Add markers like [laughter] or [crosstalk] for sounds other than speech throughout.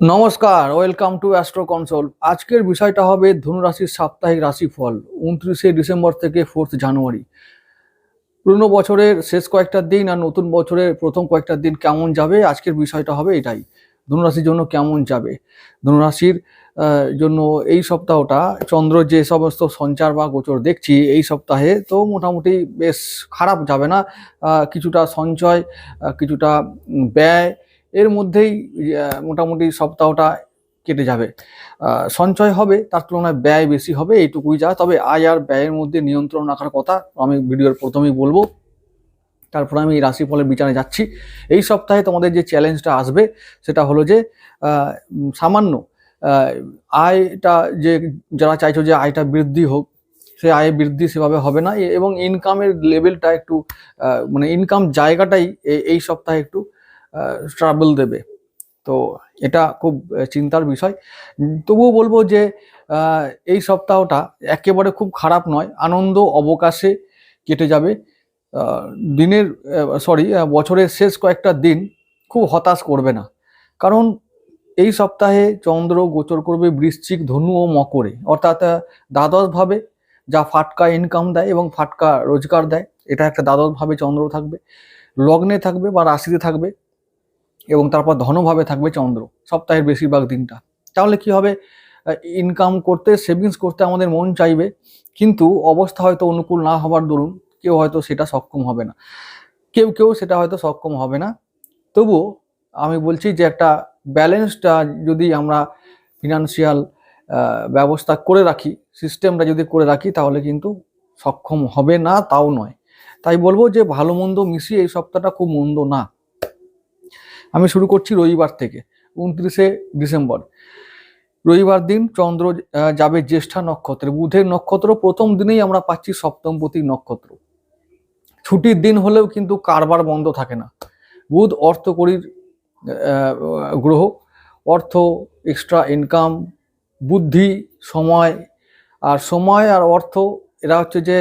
নমস্কার, welcome to astro console. আজকের বিষয়টা হবে ধনুরাশির সাপ্তাহিক রাশিফল, উনত্রিশে ডিসেম্বর থেকে ফোর্থ জানুয়ারি। পুরনো বছরের শেষ কয়েকটা দিন আর নতুন বছরের প্রথম কয়েকটা দিন কেমন যাবে? আজকের বিষয়টা হবে এটাই, ধনুরাশির জন্য কেমন যাবে? ধনুরাশির জন্য এই সপ্তাহটা, চন্দ্র যে সমস্ত সঞ্চার বা গোচর দেখছি এই সপ্তাহে, তো মোটামুটি বেশ খারাপ যাবে না। কিছুটা সঞ্চয় কিছুটা ব্যয় এর মধ্যেই মোটামুটি সপ্তাহটা কেটে যাবে। সঞ্চয় হবে, তার তুলনায় ব্যয় বেশি হবে, এইটুকুই যা। তবে আয় আর ব্যয়ের মধ্যে নিয়ন্ত্রণ রাখার কথা আমি ভিডিওর প্রথমেই বলব। তারপর আমি এই রাশিফলের বিচারে যাচ্ছি। এই সপ্তাহে তোমাদের যে চ্যালেঞ্জটা আসবে, সেটা হলো যে সামান্য আয়টা যে, যারা চাইছো যে আয়টা বৃদ্ধি হোক সে আয় বৃদ্ধি সেভাবে হবে না। এবং ইনকামের লেভেলটা একটু মানে ইনকাম জায়গাটাই এই সপ্তাহে একটু ট্রাবল দেবে। তো এটা খুব চিন্তার বিষয়। তবুও বলব যে এই সপ্তাহটা একেবারে খুব খারাপ নয়, আনন্দ অবকাশে কেটে যাবে। দিনের সরি বছরের শেষ কয়েকটা দিন খুব হতাশ করবে না। কারণ এই সপ্তাহে চন্দ্র গোচর করবে বৃশ্চিক, ধনু ও মকরে। অর্থাৎ দ্বাদশভাবে যা ফাটকা ইনকাম দেয় এবং ফাটকা রোজগার দেয়, এটা একটা দ্বাদশভাবে চন্দ্র থাকবে। লগ্নে থাকবে বা রাশিতে থাকবে। এবং তারপর ধনভাবে থাকবে চন্দ্র, সপ্তাহের বেশিরভাগ দিনটা। তাহলে কি হবে? ইনকাম করতে সেভিংস করতে আমাদের মন চাইবে, কিন্তু অবস্থা হয়তো অনুকূল না হবার দরুন কেউ হয়তো সেটা সক্ষম হবে না। কেউ কেউ সেটা হয়তো সক্ষম হবে না। তবুও আমি বলছি যে একটা ব্যালেন্সটা যদি আমরা ফিনান্সিয়াল ব্যবস্থা করে রাখি সিস্টেমটা যদি করে রাখি, তাহলে কিন্তু সক্ষম হবে না, তাও নয়। তাই বলব যে ভালো মন্দ মিশিয়ে এই সপ্তাহটা খুব মন্দ না। আমি শুরু করছি রবিবার থেকে, উনত্রিশে ডিসেম্বর। রবিবার দিন চন্দ্র যাবে জ্যেষ্ঠা নক্ষত্রে। বুধের নক্ষত্র প্রথম দিনেই আমরা পাচ্ছি সপ্তমপতি নক্ষত্র। ছুটির দিন হলেও কিন্তু কারবার বন্ধ থাকে না। বুধ অর্থকরীর গ্রহ, অর্থ এক্সট্রা ইনকাম বুদ্ধি, সময়, আর সময় আর অর্থ, এরা হচ্ছে যে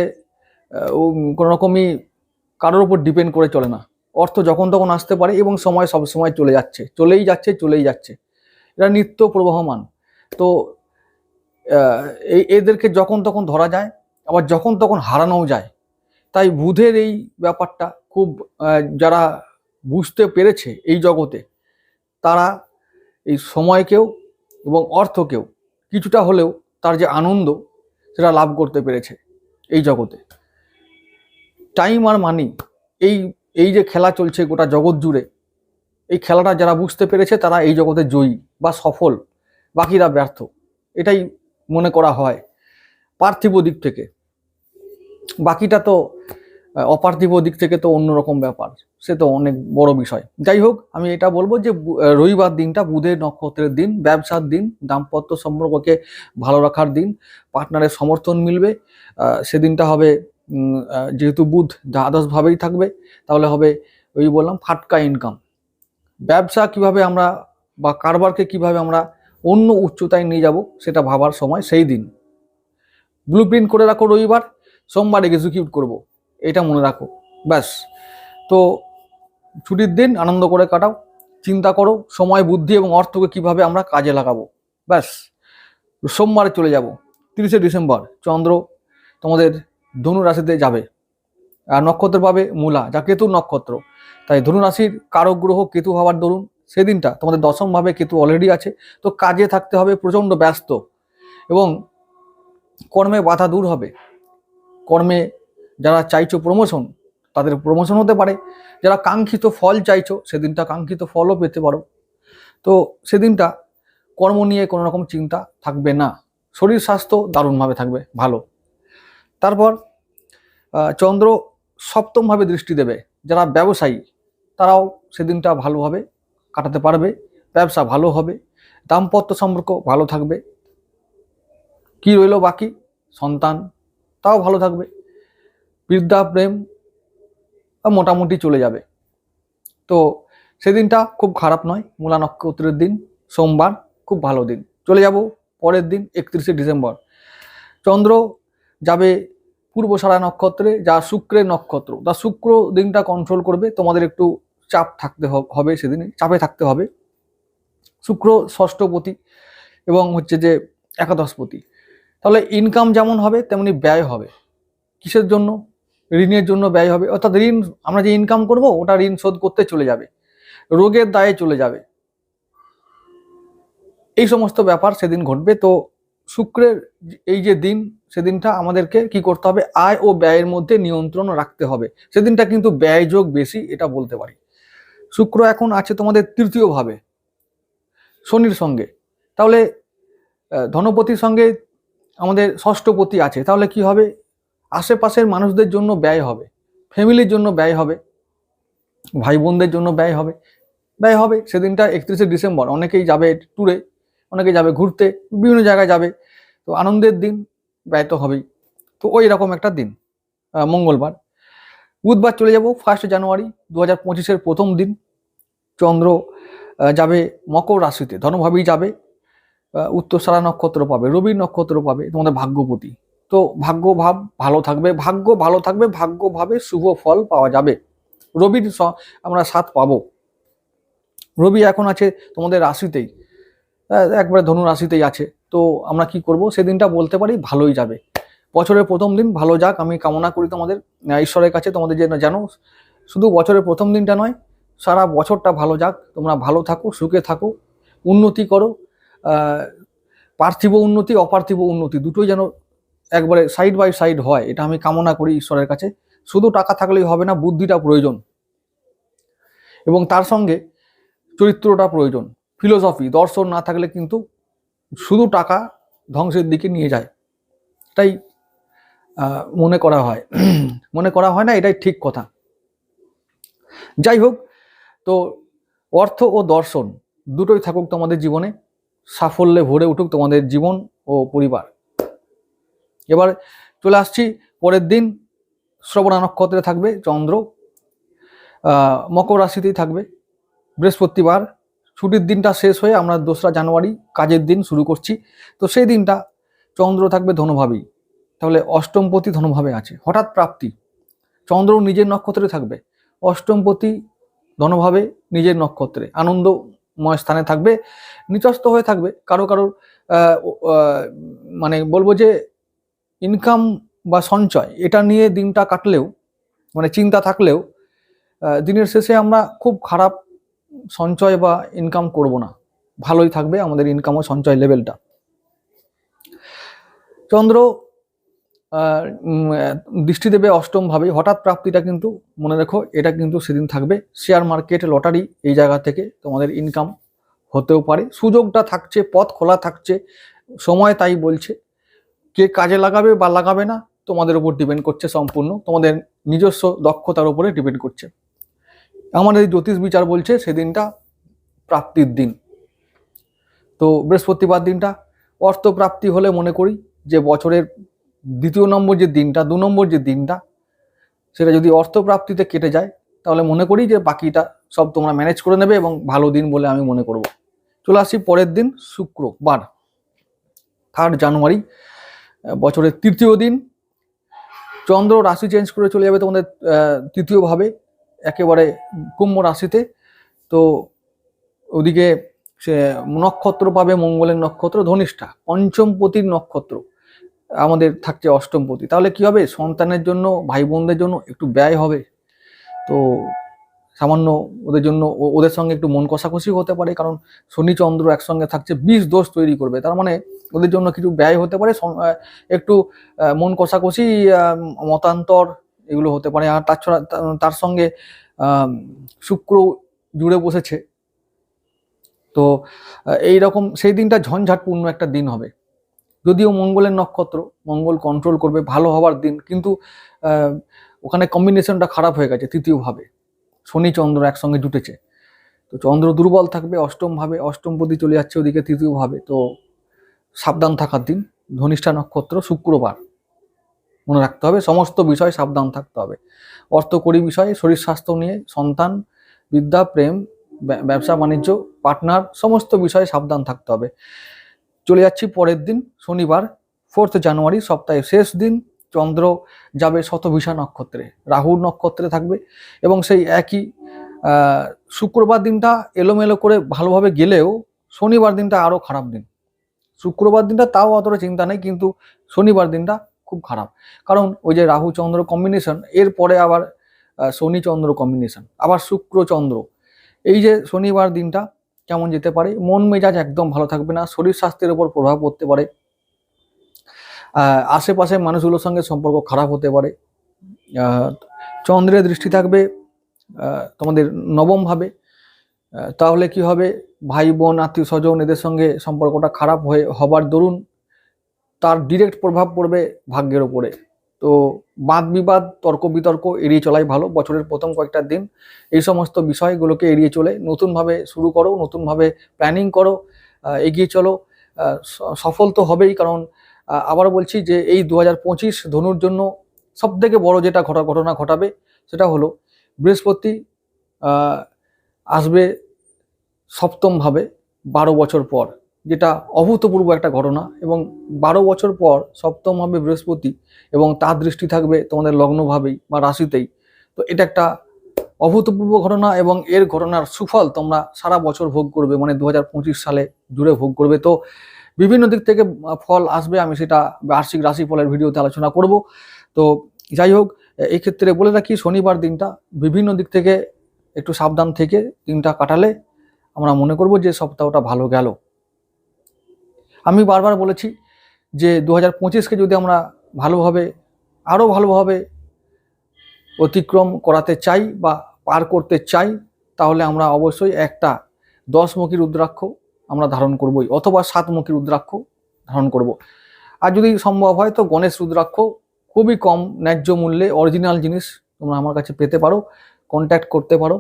কোনো রকমই কারোর উপর ডিপেন্ড করে চলে না। অর্থ যখন তখন আসতে পারে এবং সময় সব সময় চলে যাচ্ছে, চলেই যাচ্ছে চলেই যাচ্ছে। এরা নিত্য প্রবাহমান। তো এই এদেরকে যখন তখন ধরা যায়, আবার যখন তখন হারানোও যায়। তাই বুধের এই ব্যাপারটা খুব যারা বুঝতে পেরেছে এই জগতে, তারা এই সময়কেও এবং অর্থকেও কিছুটা হলেও তার যে আনন্দ, সেটা লাভ করতে পেরেছে এই জগতে। টাইম আর মানি, এই এই যে খেলা চলছে গোটা জগৎ জুড়ে, এই খেলাটা যারা বুঝতে পেরেছে তারা এই জগতে জয়ী বা সফল, বাকিরা ব্যর্থ, এটাই মনে করা হয় পার্থিব দিক থেকে। বাকিটা তো অপার্থিব দিক থেকে তো অন্যরকম ব্যাপার, সে তো অনেক বড় বিষয়। যাই হোক, আমি এটা বলব যে রবিবার দিনটা বুধের নক্ষত্রের দিন, ব্যবসার দিন, দাম্পত্য সম্পর্ককে ভালো রাখার দিন পার্টনারের সমর্থন মিলবে সেদিনটা হবে যেহেতু বুধ দ্বাদশভাবেই থাকবে, তাহলে হবে ওই বললাম ফাটকা ইনকাম ব্যবসা কীভাবে আমরা বা কারবারকে কীভাবে আমরা অন্য উচ্চতায় নিয়ে যাব, সেটা ভাবার সময় সেই দিন। ব্লু প্রিন্ট করে রাখো রবিবার, সোমবার এক্সিকিউট করব, এটা মনে রাখো, ব্যাস। তো ছুটির দিন আনন্দ করে কাটাও, চিন্তা করো, সময়, বুদ্ধি এবং অর্থকে কীভাবে আমরা কাজে লাগাবো, ব্যাস। সোমবারে চলে যাব, তিরিশে ডিসেম্বর, চন্দ্র, তোমাদের ধনু রাশিতে যাবে। আর নক্ষত্র পাবে মূলা, যা কেতুর নক্ষত্র। তাই ধনু রাশির কারক গ্রহ কেতু হওয়ার দরুন। সেদিনটা তোমাদের দশম ভাবে কেতু অলরেডি আছে। তো কাজে থাকতে হবে, প্রচণ্ড ব্যস্ত। এবং কর্মে বাধা দূর হবে। কর্মে যারা চাইছো প্রমোশন তাদের প্রমোশন হতে পারে। যারা কাঙ্ক্ষিত ফল চাইছো, সেদিনটা কাঙ্ক্ষিত ফলও পেতে পারো। তো সেদিনটা কর্ম নিয়ে কোনো রকম চিন্তা থাকবে না। শরীর স্বাস্থ্য দারুণভাবে থাকবে, ভালো। তারপর চন্দ্র সপ্তমভাবে দৃষ্টি দেবে। যারা ব্যবসায়ী, তারাও সেদিনটা ভালোভাবে কাটাতে পারবে। ব্যবসা ভালো হবে, দাম্পত্য সম্পর্ক ভালো থাকবে। কি রইল বাকি? সন্তান, তাও ভালো থাকবে। বৃদ্ধা প্রেম মোটামুটি চলে যাবে। তো সেদিনটা খুব খারাপ নয়, মূলা নক্ষত্রের দিন, সোমবার খুব ভালো দিন। চলে যাব পরের দিন, একত্রিশে ডিসেম্বর। চন্দ্র যাবে পূর্ব সারা নক্ষত্রে, যা শুক্রের নক্ষত্র তা শুক্র দিনটা কন্ট্রোল করবে, তোমাদের একটু চাপ থাকতে হবে সেদিনে, চাপে থাকতে হবে। শুক্র ষষ্ঠপতি এবং হচ্ছে যে একাদশপতি তাহলে ইনকাম যেমন হবে, তেমনি ব্যয় হবে। কিসের জন্য? ঋণের জন্য ব্যয় হবে। অর্থাৎ ঋণ, আমরা যে ইনকাম করব, ওটা ঋণ শোধ করতে চলে যাবে। রোগের দায়ে চলে যাবে। এই সমস্ত ব্যাপার সেদিন ঘটবে। তো শুক্রের এই যে দিন সেদিনটা আমাদেরকে কি করতে হবে? আয় ও ব্যয়ের মধ্যে নিয়ন্ত্রণ রাখতে হবে। সেদিনটা কিন্তু ব্যয়যোগ বেশি, এটা বলতে পারি। শুক্র এখন আছে তোমাদের তৃতীয় ভাবে, শনির সঙ্গে। তাহলে ধনপতির সঙ্গে আমাদের ষষ্ঠপতি আছে। তাহলে কি হবে? আশেপাশের মানুষদের জন্য ব্যয় হবে, ফ্যামিলির জন্য ব্যয় হবে ভাই বোনদের জন্য ব্যয় হবে। ব্যয় হবে সেদিনটা একত্রিশে ডিসেম্বর। অনেকেই যাবে ট্যুরে অনেকে যাবে ঘুরতে, বিভিন্ন জায়গায় যাবে। তো আনন্দের দিন ব্যয় তো হবেই। তো ওই রকম একটা দিন মঙ্গলবার। বুধবার চলে যাব ফার্স্ট জানুয়ারি দু হাজার পঁচিশের প্রথম দিন। চন্দ্র যাবে মকর রাশিতে, ধনভাবেই যাবে। উত্তরসারা নক্ষত্র পাবে রবির নক্ষত্র পাবে, তোমাদের ভাগ্যপতি। তো ভাগ্য ভাব ভালো থাকবে, ভাগ্য ভালো থাকবে, ভাগ্য ভাবে শুভ ফল পাওয়া যাবে। রবির আমরা সাথ পাবো। রবি এখন আছে তোমাদের রাশিতেই একবারে ধনু রাশিতেই আছে। তো আমরা কি করব? সেদিনটা বলতে পারি ভালোই যাবে। বছরের প্রথম দিন ভালো যাক, আমি কামনা করি তোমাদের। ঈশ্বরের কাছে তোমাদের যে জানো, শুধু বছরের প্রথম দিনটা নয়, সারা বছরটা ভালো যাক। তোমরা ভালো থাকো, সুখে থাকো, উন্নতি করো। পার্থিব উন্নতি, অপার্থিব উন্নতি দুটোই যেন একবারে সাইড বাই সাইড হয়, এটা আমি কামনা করি ঈশ্বরের কাছে। শুধু টাকা থাকলেই হবে না, বুদ্ধিটা প্রয়োজন। এবং তার সঙ্গে চরিত্রটা প্রয়োজন। ফিলোসফি দর্শন না থাকলে কিন্তু শুধু টাকা ধ্বংসের দিকে নিয়ে যায়। আহ, মনে করা হয়। [clears throat] মনে করা হয় না এটাই ঠিক কথা। যাই হোক তো অর্থ ও দর্শন দুটোই থাকুক তোমাদের জীবনে সাফল্যে ভরে উঠুক তোমাদের জীবন ও পরিবার। এবার চলে আসছি পরের দিন শ্রবণা নক্ষত্রে থাকবে চন্দ্র মকর রাশিতেই থাকবে বৃহস্পতিবার ছুটির দিনটা শেষ হয়ে আমরা দোসরা জানুয়ারি কাজের দিন শুরু করছি। তো সেই দিনটা চন্দ্র থাকবে ধনুভাবেই। তাহলে অষ্টমপতি ধনুভাবে আছে। হঠাৎ প্রাপ্তি। চন্দ্র নিজের নক্ষত্রে থাকবে। অষ্টমপতি ধনভাবে নিজের নক্ষত্রে। আনন্দময় স্থানে থাকবে। নিচস্থ হয়ে থাকবে। কারও কারোর মানে বলব যে ইনকাম বা সঞ্চয়, এটা নিয়ে দিনটা কাটলেও মানে চিন্তা থাকলেও দিনের শেষে আমরা খুব খারাপ সঞ্চয় বা ইনকাম করব না। ভালোই থাকবে আমাদের ইনকাম ও সঞ্চয় লেভেলটা চন্দ্র দৃষ্টি দেবে অষ্টম ভাবে হঠাৎ প্রাপ্তিটা কিন্তু, মনে রেখো, এটা কিন্তু সেদিন থাকবে। শেয়ার মার্কেট লটারি এই জায়গা থেকে তোমাদের ইনকাম হতেও পারে। সুযোগটা থাকছে, পথ খোলা থাকছে, সময় তাই বলছে। কে কাজে লাগাবে বা লাগাবে না, তোমাদের উপর ডিপেন্ড করছে সম্পূর্ণ। তোমাদের নিজস্ব দক্ষতার উপরে ডিপেন্ড করছে। আমাদের এই জ্যোতিষ বিচার বলছে সেদিনটা প্রাপ্তির দিন। তো বৃহস্পতিবার দিনটা, অর্থ প্রাপ্তি হলে মনে করি যে বছরের দ্বিতীয় নম্বর যে দিনটা, দু নম্বর যে দিনটা, সেটা যদি অর্থ প্রাপ্তিতে কেটে যায়, তাহলে মনে করি যে বাকিটা সব তোমরা ম্যানেজ করে নেবে এবং ভালো দিন বলে আমি মনে করব। চলে আসি পরের দিন, শুক্রবার থার্ড জানুয়ারি বছরের তৃতীয় দিন। চন্দ্র রাশি চেঞ্জ করে চলে যাবে তোমাদের তৃতীয়ভাবে। একেবারে কুম্ভ রাশিতে। তো ওদিকে সে নক্ষত্র পাবে মঙ্গলের নক্ষত্র, ধনিষ্ঠা, পঞ্চমপতির নক্ষত্র। আমাদের থাকছে অষ্টমপতি। তাহলে কি হবে? সন্তানের জন্য ভাই বোনদের জন্য একটু ব্যয় হবে। তো সামান্য ওদের জন্য ওদের সঙ্গে একটু মন কষাকষি হতে পারে, কারণ শনি চন্দ্র একসঙ্গে থাকছে, বিষ দোষ তৈরি করবে। তার মানে ওদের জন্য কিছু ব্যয় হতে পারে একটু মন কষাকষি মতান্তর এগুলো হতে পারে। আর তাছাড়া তা- তার সঙ্গে শুক্র জুড়ে বসেছে। তো এই রকম সেই দিনটা ঝঞ্ঝাটপূর্ণ একটা দিন হবে। যদিও মঙ্গলের নক্ষত্র, মঙ্গল কন্ট্রোল করবে, ভালো হওয়ার দিন, কিন্তু ওখানে কম্বিনেশনটা খারাপ হয়ে গেছে তৃতীয়ভাবে। শনি চন্দ্র একসঙ্গে জুটেছে। তো চন্দ্র দুর্বল থাকবে, অষ্টম ভাবে অষ্টমপতি চলে যাচ্ছে ওদিকে তৃতীয়ভাবে। তো, সাবধান থাকার দিন। ধনিষ্ঠা নক্ষত্র, শুক্রবার। মনে রাখতে হবে। সমস্ত বিষয় সাবধান থাকতে হবে। অর্থকরী বিষয়ে, শরীর স্বাস্থ্য নিয়ে, সন্তান, বিদ্যা, প্রেম ব্যবসা, বাণিজ্য, পার্টনার, সমস্ত বিষয়ে সাবধান থাকতে হবে। চলে যাচ্ছি পরের দিন, শনিবার ফোর্থ জানুয়ারি সপ্তাহের শেষ দিন, চন্দ্র যাবে শতভিষা নক্ষত্রে, রাহুর নক্ষত্রে থাকবে এবং সেই একই শুক্রবার দিনটা এলোমেলো করে ভালোভাবে গেলেও শনিবার দিনটা আরও খারাপ দিন। শুক্রবার দিনটা তাও অতটা চিন্তা নেই, কিন্তু শনিবার দিনটা খুব খারাপ। কারণ ওই যে রাহু চন্দ্র কম্বিনেশন এরপরে আবার আহ, শনি চন্দ্র কম্বিনেশন আবার শুক্র চন্দ্র। এই যে শনিবার দিনটা কেমন যেতে পারে? মন মেজাজ একদম ভালো থাকবে না শরীর স্বাস্থ্যের উপর প্রভাব পড়তে পারে। আহ, আশেপাশের মানুষগুলোর সঙ্গে সম্পর্ক খারাপ হতে পারে। চন্দ্রের দৃষ্টি থাকবে তোমাদের নবম ভাবে। তাহলে কি হবে? ভাই বোন আত্মীয় স্বজন এদের সঙ্গে সম্পর্কটা খারাপ হয়ে হবার দরুন তার ডিরেক্ট প্রভাব পড়বে ভাগ্যের ওপরে তো বাদ বিবাদ, তর্ক বিতর্ক এড়িয়ে চলাই ভালো। বছরের প্রথম কয়েকটা দিন এই সমস্ত বিষয়গুলোকে এড়িয়ে চলে। নতুনভাবে শুরু করো, নতুনভাবে প্ল্যানিং করো এগিয়ে চলো। সফল তো হবেই। কারণ আবার বলছি যে এই দু হাজার পঁচিশ ধনুর জন্য সব থেকে বড় যেটা ঘটা, ঘটনা ঘটাবে সেটা হলো বৃহস্পতি আসবে সপ্তমভাবে, বারো বছর পর। যেটা অভূতপূর্ব একটা ঘটনা এবং বারো বছর পর সপ্তমভাবে বৃহস্পতি এবং তার দৃষ্টি থাকবে তোমাদের লগ্নভাবেই বা রাশিতেই। তো এটা একটা অভূতপূর্ব ঘটনা এবং এর ঘটনার সুফল তোমরা সারা বছর ভোগ করবে মানে দু হাজার পঁচিশ সালে জুড়ে ভোগ করবে। তো বিভিন্ন দিক থেকে ফল আসবে, আমি সেটা বার্ষিক রাশি ফলের ভিডিওতে আলোচনা করব। তো যাই হোক, এই ক্ষেত্রে বলে রাখি, শনিবার দিনটা বিভিন্ন দিক থেকে একটু সাবধান থেকে দিনটা কাটালে আমরা মনে করব যে সপ্তাহটা ভালো গেল। আমি বারবার বলেছি যে দু হাজার পঁচিশকে যদি আমরা ভালোভাবে, আরও ভালোভাবে অতিক্রম করাতে চাই বা পার করতে চাই, তাহলে আমরা অবশ্যই একটা দশমুখী রুদ্রাক্ষ আমরা ধারণ করবই, অথবা সাতমুখী রুদ্রাক্ষ ধারণ করব। আর যদি সম্ভব হয় তো গণেশ রুদ্রাক্ষ, খুবই কম ন্যায্য মূল্যে অরিজিনাল জিনিস তোমরা আমার কাছে পেতে পারো কন্ট্যাক্ট করতে পারো।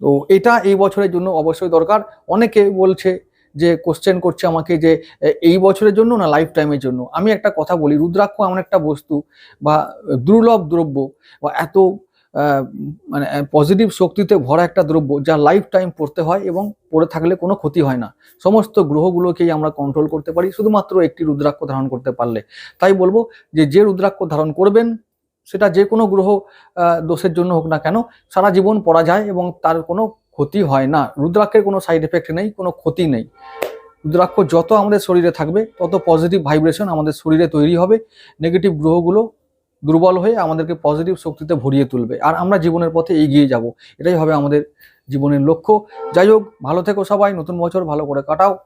তো এটা এই বছরের জন্য অবশ্যই দরকার। অনেকে বলছে যে কোশ্চেন করছে আমাকে যে এই বছরের জন্য না লাইফ টাইমের জন্য? আমি একটা কথা বলি, রুদ্রাক্ষ এমন একটা বস্তু বা দুর্লভ দ্রব্য বা এত মানে পজিটিভ শক্তিতে ভরা একটা দ্রব্য যা লাইফ টাইম পড়তে হয় এবং পড়ে থাকলে কোনো ক্ষতি হয় না। সমস্ত গ্রহগুলোকেই আমরা কন্ট্রোল করতে পারি, শুধুমাত্র একটি রুদ্রাক্ষ ধারণ করতে পারলে। তাই বলব যে যে রুদ্রাক্ষ ধারণ করবেন, সেটা যে কোনো গ্রহ দোষের জন্য হোক না কেন, সারা জীবন পড়া যায় এবং তার কোনো ক্ষতি হয় না। রুদ্রাক্ষের কোনো সাইড এফেক্ট নেই, কোনো ক্ষতি নেই। রুদ্রাক্ষ যত আমাদের শরীরে থাকবে, তত পজিটিভ ভাইব্রেশন আমাদের শরীরে তৈরি হবে। নেগেটিভ গ্রহগুলো দুর্বল হয়ে আমাদেরকে পজিটিভ শক্তিতে ভরিয়ে তুলবে। আর আমরা জীবনের পথে এগিয়ে যাব। এটাই হবে আমাদের জীবনের লক্ষ্য। যাই হোক, ভালো থেকো সবাই। নতুন বছর ভালো করে কাটাও।